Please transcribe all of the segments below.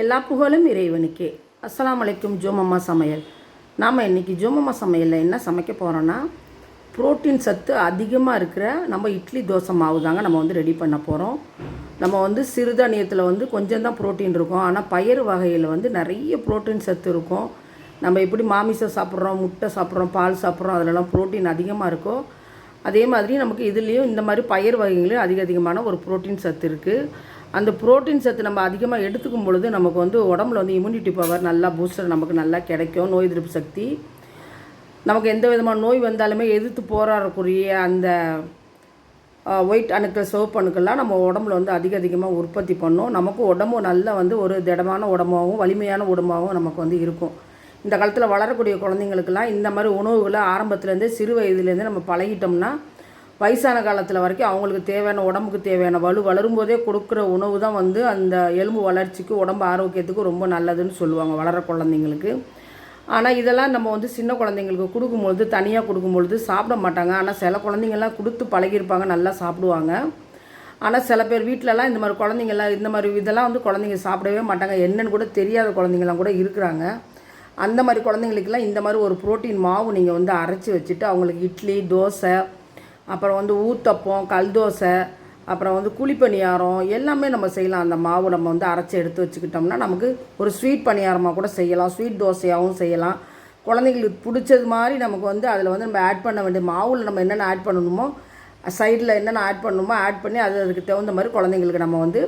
எல்லா புகழும் இறைவனுக்கே. அஸ்லாம் அலைக்கும் ஜோமம்மா சமையல். நாம் இன்றைக்கி ஜோமம்மா சமையலில் என்ன சமைக்க போகிறோன்னா புரோட்டீன் சத்து அதிகமாக இருக்கிற நம்ம இட்லி தோசை மாவு தாங்க நம்ம வந்து ரெடி பண்ண போகிறோம் நம்ம வந்து சிறுதானியத்தில் வந்து கொஞ்சம் தான் புரோட்டீன் இருக்கும். ஆனால் பயிறு வகையில் வந்து நிறைய புரோட்டீன் சத்து இருக்கும். நம்ம எப்படி மாமிசம் சாப்பிட்றோம் முட்டை சாப்பிட்றோம் பால் சாப்பிட்றோம் அதிலலாம் புரோட்டீன் அதிகமாக இருக்கும் அதே மாதிரி நமக்கு இதுலேயும் இந்த மாதிரி பயிர் வகைகளையும் அதிக அதிகமான ஒரு புரோட்டீன் சத்து இருக்குது அந்த புரோட்டீன் சத்து நம்ம அதிகமாக எடுத்துக்கும் பொழுது நமக்கு வந்து உடம்புல வந்து இம்யூனிட்டி பவர் நல்லா பூஸ்டர் நமக்கு நல்லா கிடைக்கும். நோய் எதிர்ப்பு சக்தி. நமக்கு எந்த விதமான நோய் வந்தாலுமே எதிர்த்து போராடக்கூடிய அந்த ஒயிட் அணுக்கள் சிவப்பு அணுக்கள்லாம் நம்ம உடம்புல வந்து அதிக அதிகமாக உற்பத்தி பண்ணும். நமக்கு உடம்பு நல்லா வந்து ஒரு திடமான உடம்பாகவும் வலிமையான உடம்பாகவும் நமக்கு வந்து இருக்கும். இந்த காலத்தில் வளரக்கூடிய குழந்தைங்களுக்கெல்லாம் இந்த மாதிரி உணவுகளை ஆரம்பத்துலேருந்தே சிறு வயதுலேருந்தே நம்ம பழகிட்டோம்னா வயசான காலத்தில் வரைக்கும் அவங்களுக்கு தேவையான உடம்புக்கு தேவையான வலு வளரும்போதே கொடுக்குற உணவு தான் வந்து அந்த எலும்பு வளர்ச்சிக்கு உடம்பு ஆரோக்கியத்துக்கு ரொம்ப நல்லதுன்னு சொல்லுவாங்க வளர குழந்தைங்களுக்கு. ஆனால் இதெல்லாம் நம்ம வந்து சின்ன குழந்தைங்களுக்கு கொடுக்கும்பொழுது தனியாக கொடுக்கும்பொழுது சாப்பிட மாட்டாங்க. ஆனால் சில குழந்தைங்கள்லாம் கொடுத்து பழகியிருப்பாங்க நல்லா சாப்பிடுவாங்க. ஆனால் சில பேர் வீட்டிலலாம் இந்த மாதிரி குழந்தைங்கள்லாம் இந்த மாதிரி இதெல்லாம் வந்து குழந்தைங்க சாப்பிடவே மாட்டாங்க. என்னன்னு கூட தெரியாத குழந்தைங்களாம் கூட இருக்கிறாங்க. அந்த மாதிரி குழந்தைங்களுக்கெல்லாம் இந்த மாதிரி ஒரு புரோட்டீன் மாவு நீங்கள் வந்து அரைச்சி வச்சுட்டு அவங்களுக்கு இட்லி தோசை அப்புறம் வந்து ஊத்தப்பம் கல் தோசை அப்புறம் வந்து குழிப்பணியாரம் எல்லாமே நம்ம செய்யலாம். அந்த மாவு நம்ம வந்து அரைச்சி எடுத்து வச்சுக்கிட்டோம்னா நமக்கு ஒரு ஸ்வீட் பணியாரமாக கூட செய்யலாம். ஸ்வீட் தோசையாகவும் செய்யலாம். குழந்தைங்களுக்கு பிடிச்சது மாதிரி நமக்கு வந்து அதில் வந்து நம்ம ஆட் பண்ண வேண்டிய மாவில் நம்ம என்னென்ன ஆட் பண்ணணுமோ சைடில் என்னென்ன ஆட் பண்ணணுமோ ஆட் பண்ணி அது அதுக்கு தகுந்த மாதிரி குழந்தைங்களுக்கு நம்ம வந்து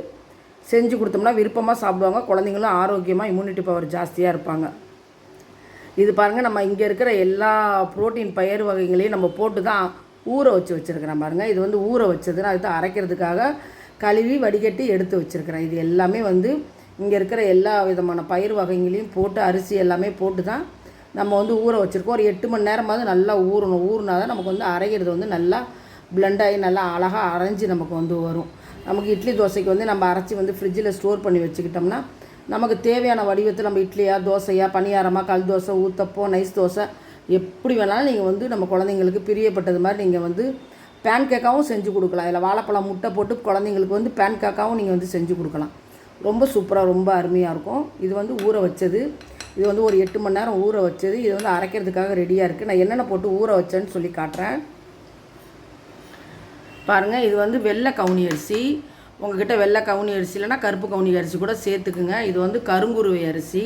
செஞ்சு கொடுத்தோம்னா விருப்பமாக சாப்பிடுவாங்க. குழந்தைங்களும் ஆரோக்கியமாக இம்யூனிட்டி பவர் ஜாஸ்தியாக இருப்பாங்க. இது பாருங்கள் நம்ம இங்கே இருக்கிற எல்லா புரோட்டீன் பயிர் வகைகளையும் நம்ம போட்டு தான் ஊற வச்சு வச்சுருக்கிறேன் பாருங்கள் இது வந்து ஊற வச்சதுன்னா அதுதான் அரைக்கிறதுக்காக கழுவி வடிகட்டி எடுத்து வச்சுருக்கிறேன். இது எல்லாமே வந்து இங்கே இருக்கிற எல்லா விதமான பயிர் வகைங்களையும் போட்டு அரிசி எல்லாமே போட்டு தான் நம்ம வந்து ஊற வச்சுருக்கோம். ஒரு எட்டு மணி நேரமாவது நல்லா ஊறணும். ஊறினா தான் நமக்கு வந்து அரைக்கிறது வந்து நல்லா ப்ளெண்டாகி நல்லா அழகாக அரைஞ்சி நமக்கு வந்து வரும். நமக்கு இட்லி தோசைக்கு வந்து நம்ம அரைச்சி வந்து ஃப்ரிட்ஜில் ஸ்டோர் பண்ணி வச்சுக்கிட்டோம்னா நமக்கு தேவையான வடிவத்தில் நம்ம இட்லியாக தோசையாக பணியாரமாக கல் தோசை ஊத்தப்போ நைஸ் தோசை எப்படி வேணாலும் நீங்கள் வந்து நம்ம குழந்தைங்களுக்கு பிரியப்பட்டது மாதிரி நீங்கள் வந்து பேன் கேக்காவும் செஞ்சு கொடுக்கலாம். இதில் வாழைப்பழம் முட்டை போட்டு குழந்தைங்களுக்கு வந்து பேன் கேக்காவும் நீங்கள் வந்து செஞ்சு கொடுக்கலாம். ரொம்ப சூப்பராக ரொம்ப அருமையாக இருக்கும். இது வந்து ஊற வச்சது. இது வந்து ஒரு எட்டு மணி நேரம் ஊற வச்சது. இது வந்து அரைக்கிறதுக்காக ரெடியாக இருக்குது நான் என்னென்ன போட்டு ஊற வச்சேன்னு சொல்லி காட்டுறேன். பாருங்கள் இது வந்து வெள்ளை கவுனி அரிசி. உங்ககிட்ட வெள்ளை கவுனி அரிசி இல்லைன்னா கருப்பு கவுனி அரிசி கூட சேர்த்துக்குங்க. இது வந்து கருங்குருவை அரிசி.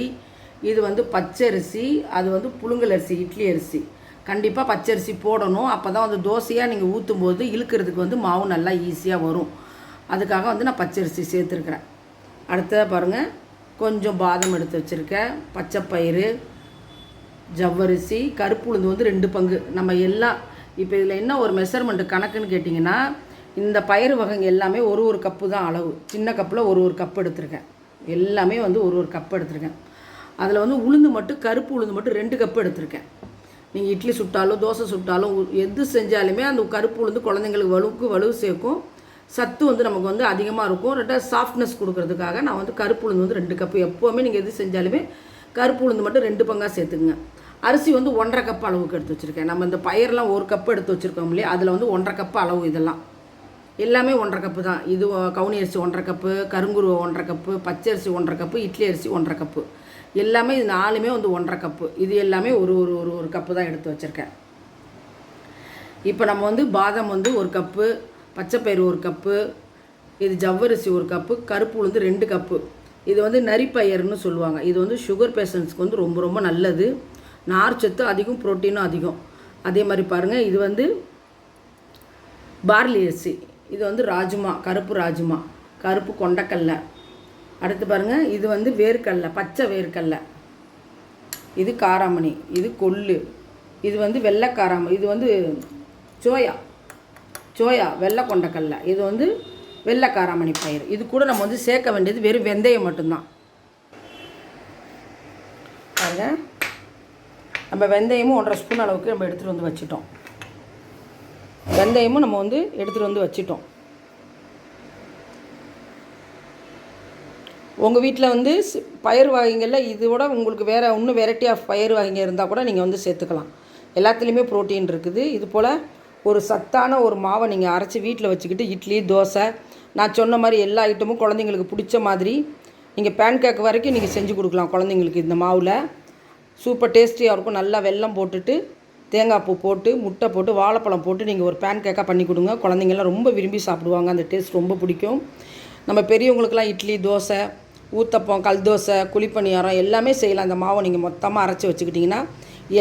இது வந்து பச்சரிசி அது வந்து புழுங்கல் அரிசி இட்லி அரிசி. கண்டிப்பாக பச்சரிசி போடணும். அப்போ தான் வந்து தோசையாக நீங்கள் ஊற்றும் போது இழுக்கிறதுக்கு வந்து மாவு நல்லா ஈஸியாக வரும். அதுக்காக வந்து நான் பச்சரிசி சேர்த்துருக்குறேன். அடுத்ததாக பாருங்கள் கொஞ்சம் பாதம் எடுத்து வச்சுருக்கேன். பச்சைப்பயிறு ஜவ்வரிசி கருப்பு உளுந்து வந்து ரெண்டு பங்கு. நம்ம எல்லாம் இப்போ இதில் என்ன ஒரு மெஷர்மெண்ட்டு கணக்குன்னு கேட்டிங்கன்னா இந்த பயிறு வகைங்க எல்லாமே ஒரு ஒரு கப்பு தான் அளவு. சின்ன கப்பில் ஒரு ஒரு கப் எடுத்திருக்கேன். எல்லாமே வந்து ஒரு ஒரு கப் எடுத்திருக்கேன். அதில் வந்து உளுந்து மட்டும் கருப்பு உளுந்து மட்டும் ரெண்டு கப்பு எடுத்திருக்கேன். நீங்கள் இட்லி சுட்டாலும் தோசை சுட்டாலும் எது செஞ்சாலுமே அந்த கருப்பு உளுந்து குழந்தைங்களுக்கு வலுவுக்கு வலு சேர்க்கும். சத்து வந்து நமக்கு வந்து அதிகமாக இருக்கும். ரெண்டாவது சாஃப்ட்னஸ் கொடுக்கறதுக்காக நான் வந்து கருப்பு உளுந்து வந்து ரெண்டு கப்பு எப்போவுமே நீங்கள் எது செஞ்சாலுமே கருப்பு உளுந்து மட்டும் ரெண்டு பங்காக சேர்த்துக்குங்க. அரிசி வந்து ஒன்றரை கப் அளவுக்கு எடுத்து வச்சுருக்கேன். நம்ம இந்த பயிரெலாம் ஒரு கப்பு எடுத்து வச்சுருக்கோம் இல்லையா? அதில் வந்து ஒன்றரை கப்பு அளவு இதெல்லாம். எல்லாமே ஒன்றரை கப்பு தான். இது கவுனி அரிசி ஒன்றரை கப்பு கருங்குருவை ஒன்றரை கப்பு பச்சை அரிசி ஒன்றரை கப்பு இட்லி அரிசி ஒன்றரை கப்பு எல்லாமே இது நாலுமே வந்து ஒன்றரை கப்பு. இது எல்லாமே ஒரு ஒரு ஒரு ஒரு கப்பு தான் எடுத்து வச்சுருக்கேன். இப்போ நம்ம வந்து பாதாம் வந்து ஒரு கப்பு பச்சைப்பயிறு ஒரு கப்பு இது ஜவ்வரிசி ஒரு கப்பு கருப்பு உளுந்து ரெண்டு கப்பு. இது வந்து நரிப்பயிர்னு சொல்லுவாங்க. இது வந்து சுகர் பேஷண்ட்ஸ்க்கு வந்து ரொம்ப ரொம்ப நல்லது. நார் சத்து அதிகம் புரோட்டீனும் அதிகம். அதே மாதிரி பாருங்கள் இது வந்து பார்லி அரிசி இது வந்து ராஜ்மா கருப்பு ராஜ்மா கருப்பு கொண்டக்கல்லை. அடுத்து பாருங்கள் இது வந்து வேர்க்கடலை பச்சை வேர்க்கடலை. இது காராமணி இது கொள்ளு. இது வந்து வெள்ளை காராமணி இது வந்து சோயா. சோயா வெள்ளை கொண்டக்கடலை. இது வந்து வெள்ளை காராமணி பயிர் இது கூட நம்ம வந்து சேர்க்க வேண்டியது வெறும் வெந்தயம் மட்டும்தான். பாருங்க. நம்ம வெந்தயமும் ஒன்றரை ஸ்பூன் அளவுக்கு நம்ம எடுத்துகிட்டு வந்து வச்சுட்டோம். வெந்தயமும் நம்ம வந்து எடுத்துகிட்டு வந்து வச்சிட்டோம். உங்கள் வீட்டில் வந்து பயிர் வகைகளில் இதோட உங்களுக்கு வேறு இன்னும் வெரைட்டி ஆஃப் பயிர் வகைங்க இருந்தால் கூட நீங்கள் வந்து சேர்த்துக்கலாம். எல்லாத்துலேயுமே ப்ரோட்டீன் இருக்குது. இது போல் ஒரு சத்தான ஒரு மாவை நீங்கள் அரைச்சி வீட்டில் வச்சுக்கிட்டு இட்லி தோசை நான் சொன்ன மாதிரி எல்லா ஐட்டமும் குழந்தைங்களுக்கு பிடிச்ச மாதிரி நீங்கள் பேன் கேக் வரைக்கும் நீங்கள் செஞ்சு கொடுக்கலாம் குழந்தைங்களுக்கு இந்த மாவில். சூப்பர் டேஸ்டியாக இருக்கும். நல்லா வெல்லம் போட்டுட்டு தேங்காய் பூ போட்டு முட்டை போட்டு வாழைப்பழம் போட்டு நீங்கள் ஒரு பேன் கேக்காக பண்ணி கொடுங்க. குழந்தைங்கள்லாம் ரொம்ப விரும்பி சாப்பிடுவாங்க. அந்த டேஸ்ட் ரொம்ப பிடிக்கும். நம்ம பெரியவங்களுக்கெல்லாம் இட்லி தோசை ஊத்தப்பம் கல் தோசை குழிப்பணியாரம் எல்லாமே செய்யலாம். அந்த மாவை நீங்கள் மொத்தமாக அரைச்சி வச்சுக்கிட்டிங்கன்னா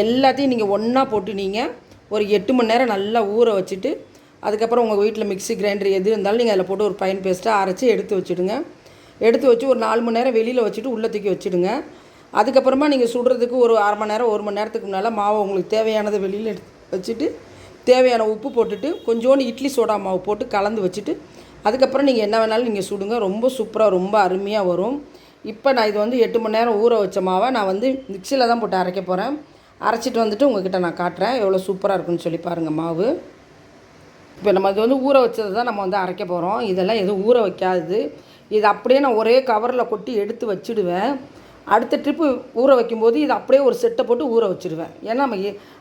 எல்லாத்தையும் நீங்கள் ஒன்றா போட்டு நீங்கள் ஒரு எட்டு மணி நேரம் நல்லா ஊற வச்சுட்டு அதுக்கப்புறம் உங்கள் வீட்டில் மிக்ஸி கிரைண்டர் எது இருந்தாலும் நீங்கள் அதில் போட்டு ஒரு பைன் பேஸ்ட்டாக அரைச்சி எடுத்து வச்சுடுங்க. எடுத்து வச்சு ஒரு நாலு மணி நேரம் வெளியில் வச்சுட்டு உள்ளே தூக்கி வச்சுடுங்க. அதுக்கப்புறமா நீங்கள் சுடுறதுக்கு ஒரு அரை மணி நேரம் ஒரு மணி நேரத்துக்கு முன்னால் மாவை உங்களுக்கு தேவையானதை வெளியில் எடுத்து வச்சுட்டு தேவையான உப்பு போட்டுட்டு கொஞ்சோண்டு இட்லி சோடா மாவு போட்டு கலந்து வச்சுட்டு அதுக்கப்புறம் நீங்கள் என்ன வேணாலும் நீங்கள் சுடுங்க. ரொம்ப சூப்பராக ரொம்ப அருமையாக வரும். இப்போ நான் இது வந்து எட்டு மணி நேரம் ஊற வச்ச மாவை நான் வந்து மிக்சியில் தான் போட்டு அரைக்க போகிறேன் அரைச்சிட்டு வந்துட்டு உங்ககிட்ட நான் காட்டுறேன். எவ்வளோ சூப்பராக இருக்குன்னு சொல்லி பாருங்கள் மாவு. இப்போ நம்ம இது வந்து ஊற வச்சது தான் நம்ம வந்து அரைக்க போகிறோம் இதெல்லாம் எதுவும் ஊற வைக்காது. இது அப்படியே நான் ஒரே கவரில் கொட்டி எடுத்து வச்சுடுவேன். அடுத்த ட்ரிப்பு ஊற வைக்கும்போது இது அப்படியே ஒரு செட்டை போட்டு ஊற வச்சுருவேன் ஏன்னா நம்ம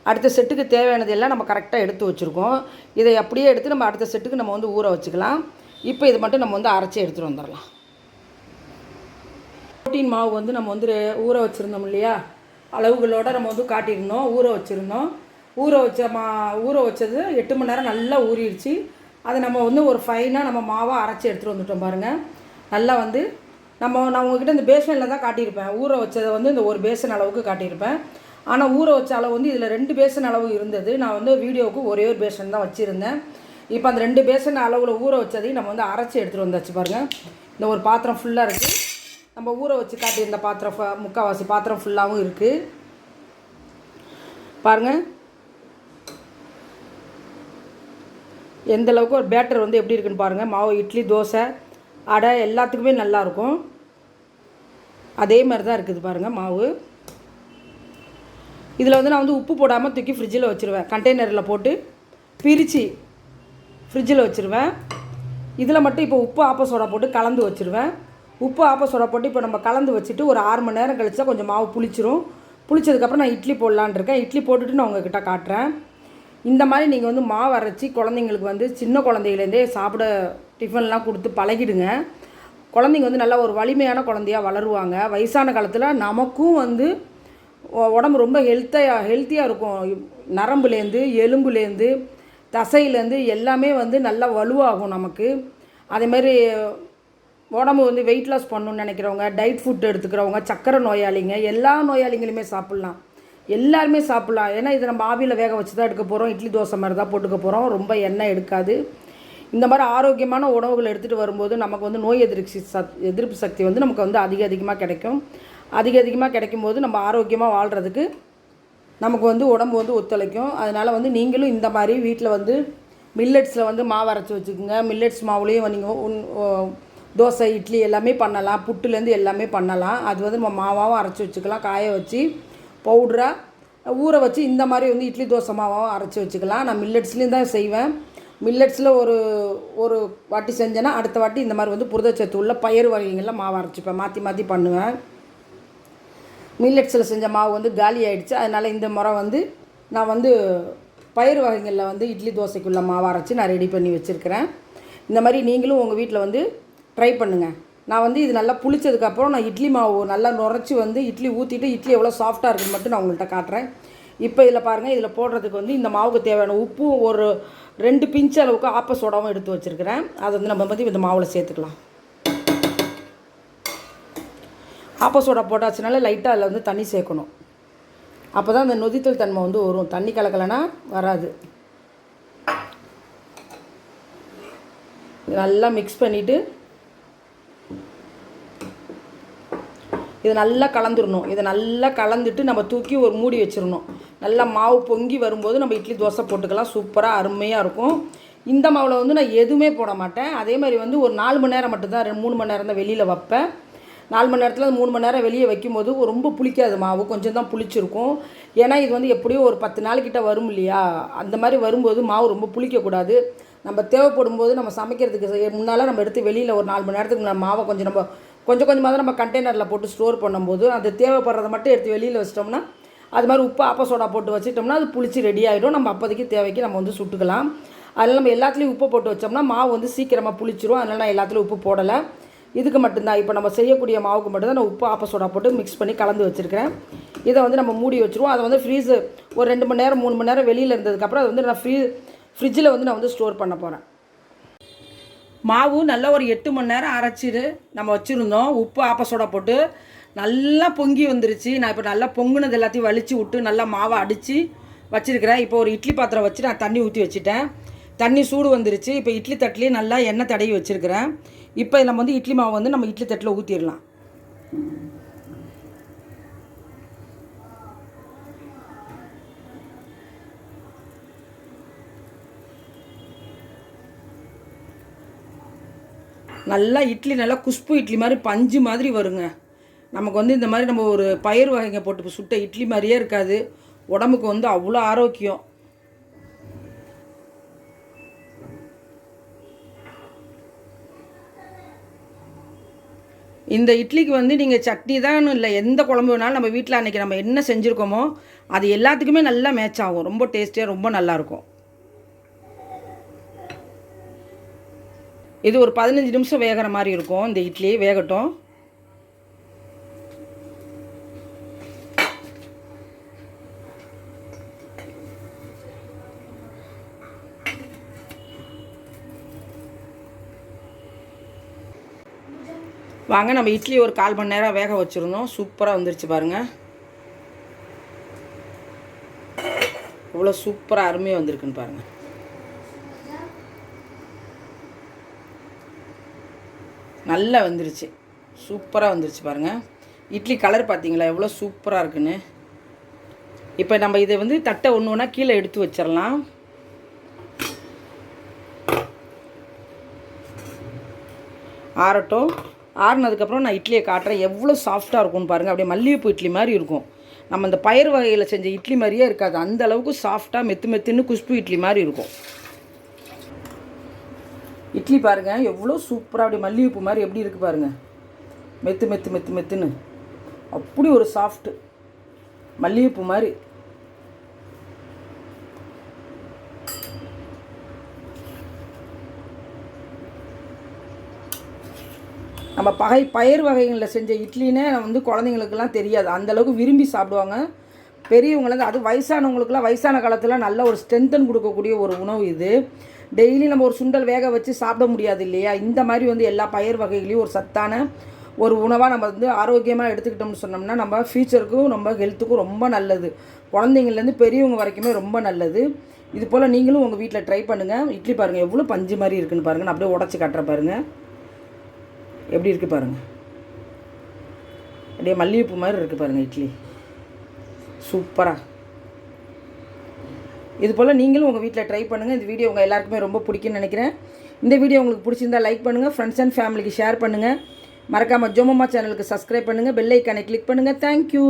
அடுத்த செட்டுக்கு தேவையானது எல்லாம் நம்ம கரெக்டாக எடுத்து வச்சுருக்கோம். இதை அப்படியே எடுத்து நம்ம அடுத்த செட்டுக்கு நம்ம வந்து ஊற வச்சுக்கலாம். இப்போ இது மட்டும் நம்ம வந்து அரைச்சி எடுத்துகிட்டு வந்துடலாம். புரோட்டீன் மாவு வந்து நம்ம வந்து ஊற வச்சுருந்தோம் இல்லையா? அளவுகளோடு நம்ம வந்து காட்டியிருந்தோம் ஊற வச்சுருந்தோம். ஊற வச்ச மா ஊற வச்சது எட்டு மணி நேரம் நல்லா ஊறிடுச்சு. அதை நம்ம வந்து ஒரு ஃபைனாக நம்ம மாவாக அரைச்சி எடுத்துகிட்டு வந்துட்டோம் பாருங்கள் நல்லா வந்து நம்ம நான் உங்ககிட்ட இந்த பேசனில் தான் காட்டியிருப்பேன். ஊற வச்சதை வந்து இந்த ஒரு பேசன் அளவுக்கு காட்டியிருப்பேன். ஆனால் ஊற வச்ச அளவு வந்து இதில் ரெண்டு பேசன் அளவு இருந்தது. நான் வந்து வீடியோவுக்கு ஒரே ஒரு பேசன் தான் வச்சுருந்தேன். இப்போ அந்த ரெண்டு பேசன் அளவில் ஊற வச்சதையும் நம்ம வந்து அரைச்சி எடுத்துகிட்டு வந்தாச்சு பாருங்கள் இந்த ஒரு பாத்திரம் ஃபுல்லாக இருக்குது நம்ம ஊற வச்சு காட்டியிருந்த பாத்திரம் ஃப- முக்கால்வாசி பாத்திரம் ஃபுல்லாகவும் இருக்குது பாருங்கள் எந்த அளவுக்கு ஒரு பேட்டர் வந்து எப்படி இருக்குன்னு பாருங்கள் மாவு இட்லி தோசை அடை எல்லாத்துக்குமே நல்லாயிருக்கும் அதே மாதிரி தான் இருக்குது பாருங்கள் மாவு. இதில் வந்து நான் வந்து உப்பு போடாமல் தூக்கி ஃப்ரிட்ஜில் வச்சுருவேன். கண்டெய்னரில் போட்டு பிரித்து ஃப்ரிட்ஜில் வச்சுருவேன். இதில் மட்டும் இப்போ உப்பு ஆப்ப சோடா போட்டு கலந்து வச்சுருவேன். உப்பு ஆப்ப சோடா போட்டு இப்போ நம்ம கலந்து வச்சுட்டு ஒரு ஆறு மணி நேரம் கழிச்சா கொஞ்சம் மாவு புளிச்சிரும். புளிச்சதுக்கப்புறம் நான் இட்லி போடலான்னு இருக்கேன். இட்லி போட்டுட்டு நான் உங்ககிட்ட காட்டுறேன். இந்த மாதிரி நீங்கள் வந்து மாவு அரைச்சி குழந்தைங்களுக்கு வந்து சின்ன குழந்தையிலேருந்தே சாப்பிட டிஃபன்லாம் கொடுத்து பழகிடுங்க. குழந்தைங்க வந்து நல்லா ஒரு வலிமையான குழந்தையா வளருவாங்க. வயசான காலத்தில் நமக்கும் வந்து உடம்பு ரொம்ப ஹெல்த்தையாக ஹெல்த்தியாக இருக்கும். நரம்புலேருந்து எலும்புலேருந்து தசையிலேருந்து எல்லாமே வந்து நல்லா வலுவாகும் நமக்கு. அதே மாதிரி உடம்பு வந்து வெயிட் லாஸ் பண்ணணும்னு நினைக்கிறவங்க டயட் ஃபுட் எடுத்துக்கிறவங்க சக்கரை நோயாளிங்க எல்லா நோயாளிங்களுமே சாப்பிட்லாம். எல்லாருமே சாப்பிட்லாம். ஏன்னா இதை நம்ம ஆவியில் வேக வச்சு தான் எடுக்க போகிறோம் இட்லி தோசை மாதிரி தான் போட்டுக்க போகிறோம் ரொம்ப எண்ணெய் எடுக்காது. இந்த மாதிரி ஆரோக்கியமான உணவுகள் எடுத்துகிட்டு வரும்போது நமக்கு வந்து நோய் எதிர்ப்பு சத் எதிர்ப்பு சக்தி வந்து நமக்கு வந்து அதிக அதிகமாக கிடைக்கும். அதிக அதிகமாக கிடைக்கும் போது நம்ம ஆரோக்கியமாக வாழ்கிறதுக்கு நமக்கு வந்து உடம்பு வந்து ஒத்துழைக்கும். அதனால் வந்து நீங்களும் இந்த மாதிரி வீட்டில் வந்து மில்லட்ஸில் வந்து மாவு அரைச்சி வச்சுக்கோங்க. மில்லட்ஸ் மாவுலேயும் நீங்கள் உன் தோசை இட்லி எல்லாமே பண்ணலாம். புட்டுலேருந்து எல்லாமே பண்ணலாம். அது வந்து நம்ம மாவாகவும் அரைச்சி வச்சுக்கலாம். காய வச்சு பவுடராக ஊற வச்சு இந்த மாதிரி வந்து இட்லி தோசை மாவாகவும் அரைச்சி வச்சுக்கலாம். நான் மில்லட்ஸ்லேயும் தான் செய்வேன். மில்லட்ஸில் ஒரு ஒரு வாட்டி செஞ்சேன்னா அடுத்த வாட்டி இந்த மாதிரி வந்து புரதச்சத்து உள்ள பயிர் வகைகளில் மாவு அரைச்சிப்பேன். மாற்றி மாற்றி பண்ணுவேன். மில்லட்ஸில் செஞ்ச மாவு வந்து காலி ஆகிடுச்சு அதனால் இந்த முறை வந்து நான் வந்து பயிர் வகைகளில் வந்து இட்லி தோசைக்குள்ள மாவு அரைச்சி நான் ரெடி பண்ணி வச்சுருக்கிறேன். இந்த மாதிரி நீங்களும் உங்கள் வீட்டில் வந்து ட்ரை பண்ணுங்கள் நான் வந்து இது நல்லா புளிச்சதுக்கப்புறம் நான் இட்லி மாவு நல்லா நுரைச்சி வந்து இட்லி ஊற்றிட்டு இட்லி எவ்வளோ சாஃப்டாக இருக்குன்னு மட்டும் நான் உங்கள்கிட்ட காட்டுறேன். இப்போ இதில் பாருங்கள் இதில் போடுறதுக்கு வந்து இந்த மாவுக்கு தேவையான உப்பும் ஒரு ரெண்டு பிஞ்சு அளவுக்கு ஆப்ப சோடாவும் எடுத்து வச்சுருக்கிறேன். அதை வந்து நம்ம வந்து இந்த மாவில் சேர்த்துக்கலாம். ஆப்போ சோடா போட்டாச்சுனால லைட்டாக அதில் வந்து தண்ணி சேர்க்கணும். அப்போ தான் அந்த நொதித்தல் தன்மை வந்து வரும். தண்ணி கலக்கலைன்னா வராது. நல்லா மிக்ஸ் பண்ணிவிட்டு இதை நல்லா கலந்துடணும் இதை நல்லா கலந்துட்டு நம்ம தூக்கி ஒரு மூடி வச்சிடணும் நல்லா மாவு பொங்கி வரும்போது நம்ம இட்லி தோசை போட்டுக்கலாம். சூப்பராக அருமையாக இருக்கும். இந்த மாவில் வந்து நான் எதுவுமே போட மாட்டேன். அதே மாதிரி வந்து ஒரு நாலு மணி நேரம் மட்டும்தான் ரெண்டு மூணு மணி நேரம் தான் வெளியில் வைப்பேன். நாலு மணி நேரத்தில் மூணு மணி நேரம் வெளியே வைக்கும்போது ரொம்ப புளிக்காது மாவு. கொஞ்சம் தான் புளிச்சிருக்கும். ஏன்னா இது வந்து எப்படியும் ஒரு பத்து நாள்கிட்ட வரும் இல்லையா? அந்த மாதிரி வரும்போது மாவு ரொம்ப புளிக்கக்கூடாது நம்ம தேவைப்படும் போது நம்ம சமைக்கிறதுக்கு முன்னால் நம்ம எடுத்து வெளியில் ஒரு நாலு மணி நேரத்துக்கு முன்னாடி மாவை கொஞ்சம் நம்ம கொஞ்சம் கொஞ்சமாக தான் நம்ம கண்டெய்னரில் போட்டு ஸ்டோர் பண்ணும்போது அது தேவைப்படுறத மட்டும் எடுத்து வெளியில் வச்சிட்டோம்னா அது மாதிரி உப்பு ஆப்ப சோடா போட்டு வச்சிட்டோம்னா அது புளிச்சு ரெடி ஆகிடும் நம்ம அப்போதைக்கு தேவைக்கு நம்ம வந்து சுட்டுக்கலாம். அதில் நம்ம எல்லாத்துலேயும் உப்பு போட்டு வச்சோம்னா மாவு வந்து சீக்கிரமாக புளிச்சிரும். அதனால் நான் எல்லாத்துலேயும் உப்பு போடலை. இதுக்கு மட்டும்தான். இப்போ நம்ம செய்யக்கூடிய மாவுக்கு மட்டும்தான் நான் உப்பு ஆப்ப சோடா போட்டு மிக்ஸ் பண்ணி கலந்து வச்சுருக்கிறேன். இதை வந்து நம்ம மூடி வச்சுருவோம். அதை வந்து ஃப்ரீஸு ஒரு ரெண்டு மணி நேரம் மூணு மணி நேரம் வெளியில் இருந்ததுக்கப்புறம் அதை வந்து நான் ஃப்ரீ ஃப்ரிட்ஜில் வந்து நான் வந்து ஸ்டோர் பண்ண போகிறேன் மாவு நல்லா ஒரு எட்டு மணி நேரம் அரைச்சிட்டு நம்ம வச்சுருந்தோம். உப்பு ஆப்ப சோடா போட்டு நல்லா பொங்கி வந்துருச்சு. நான் இப்போ நல்லா பொங்குனது எல்லாத்தையும் வலிச்சு விட்டு நல்லா மாவை அடித்து வச்சுருக்கிறேன். இப்போ ஒரு இட்லி பாத்திரம் வச்சு நான் தண்ணி ஊற்றி வச்சுட்டேன். தண்ணி சூடு வந்துருச்சு. இப்போ இட்லி தட்டுலேயே நல்லா எண்ணெய் தடவி வச்சுருக்கிறேன். இப்போ நம்ம வந்து இட்லி மாவு வந்து நம்ம இட்லி தட்டில் ஊற்றிடலாம் நல்லா இட்லி நல்லா குஷ்பு இட்லி மாதிரி பஞ்சு மாதிரி வருங்க. நமக்கு வந்து இந்த மாதிரி நம்ம ஒரு பயிர் வகைங்க போட்டு சுட்ட இட்லி மாதிரியே இருக்காது. உடம்புக்கு வந்து அவ்வளோ ஆரோக்கியம். இந்த இட்லிக்கு வந்து நீங்கள் சட்னி தான் இல்லை எந்த குழம்பு வேணாலும் நம்ம வீட்டில் அன்றைக்கி நம்ம என்ன செஞ்சுருக்கோமோ அது எல்லாத்துக்குமே நல்லா மேட்ச் ஆகும். ரொம்ப டேஸ்டியாக ரொம்ப நல்லாயிருக்கும் இது ஒரு பதினஞ்சு நிமிஷம் வேகிற மாதிரி இருக்கும். இந்த இட்லி வேகட்டும். வாங்க நம்ம இட்லி ஒரு கால் மணி நேரம் வேக வச்சுருந்தோம். சூப்பராக வந்துருச்சு பாருங்கள் எவ்வளோ சூப்பராக அருமையாக வந்திருக்குன்னு பாருங்கள் நல்லா வந்துருச்சு. சூப்பராக வந்துருச்சு பாருங்கள் இட்லி கலர் பார்த்தீங்களா? எவ்வளோ சூப்பராக இருக்குன்னு. இப்போ நம்ம இதை வந்து தட்டை ஒன்று ஒன்றா கீழே எடுத்து வச்சிடலாம். ஆரட்டும் ஆறுனதுக்கப்புறம் நான் இட்லியை காட்டுறேன். எவ்வளோ சாஃப்டாக இருக்கும்னு பாருங்கள் அப்படியே மல்லிகைப்பூ இட்லி மாதிரி இருக்கும். நம்ம இந்த பயிர் வகையில் செஞ்ச இட்லி மாதிரியே இருக்காது. அந்த அளவுக்கு சாஃப்டாக மெத்து மெத்துன்னு குஷ்பு இட்லி மாதிரி இருக்கும். இட்லி பாருங்கள் எவ்வளோ சூப்பராக அப்படி மல்லிகைப்பூ மாதிரி எப்படி இருக்குது பாருங்கள் மெத்து மெத்து மெத்து மெத்துன்னு. அப்படி ஒரு சாஃப்ட்டு மல்லிகைப்பூ மாதிரி. நம்ம பகை பயிர் வகைகளில் செஞ்ச இட்லினே வந்து குழந்தைங்களுக்கெல்லாம் தெரியாது. அந்தளவுக்கு விரும்பி சாப்பிடுவாங்க. பெரியவங்களேருந்து அது வயசானவங்களுக்குலாம் வயசான காலத்தில் நல்ல ஒரு ஸ்ட்ரென்த்தன் கொடுக்கக்கூடிய ஒரு உணவு இது. டெய்லி நம்ம ஒரு சுண்டல் வேக வச்சு சாப்பிட முடியாது இல்லையா? இந்த மாதிரி வந்து எல்லா பயிர் வகைகளையும் ஒரு சத்தான ஒரு உணவாக நம்ம வந்து ஆரோக்கியமாக எடுத்துக்கிட்டோம்னு சொன்னோம்னா நம்ம ஃபியூச்சருக்கும் நம்ம ஹெல்த்துக்கும் ரொம்ப நல்லது. குழந்தைங்கள்லேருந்து பெரியவங்க வரைக்குமே ரொம்ப நல்லது. இது போல் நீங்களும் உங்கள் வீட்டில் ட்ரை பண்ணுங்கள் இட்லி பாருங்கள் எவ்வளோ பஞ்சு மாதிரி இருக்குன்னு பாருங்கள் நான் அப்படியே உடச்சி கட்டுற பாருங்கள் எப்படி இருக்குது பாருங்கள் அப்படியே மல்லிகைப்பூ மாதிரி இருக்குது பாருங்கள் இட்லி. சூப்பராக இது போல் நீங்களும் உங்கள் வீட்டில் ட்ரை பண்ணுங்கள் இந்த வீடியோ உங்கள் எல்லாருக்குமே ரொம்ப பிடிக்கும்னு நினைக்கிறேன். இந்த வீடியோ உங்களுக்கு பிடிச்சிருந்தா லைக் பண்ணுங்கள் ஃப்ரெண்ட்ஸ் அண்ட் ஃபேமிலிக்கு ஷேர் பண்ணுங்கள் மறக்காமல் ஜோமம்மா சேனலுக்கு சப்ஸ்கிரைப் பண்ணுங்கள் பெல் ஐக்கானை கிளிக் பண்ணுங்கள் தேங்க்யூ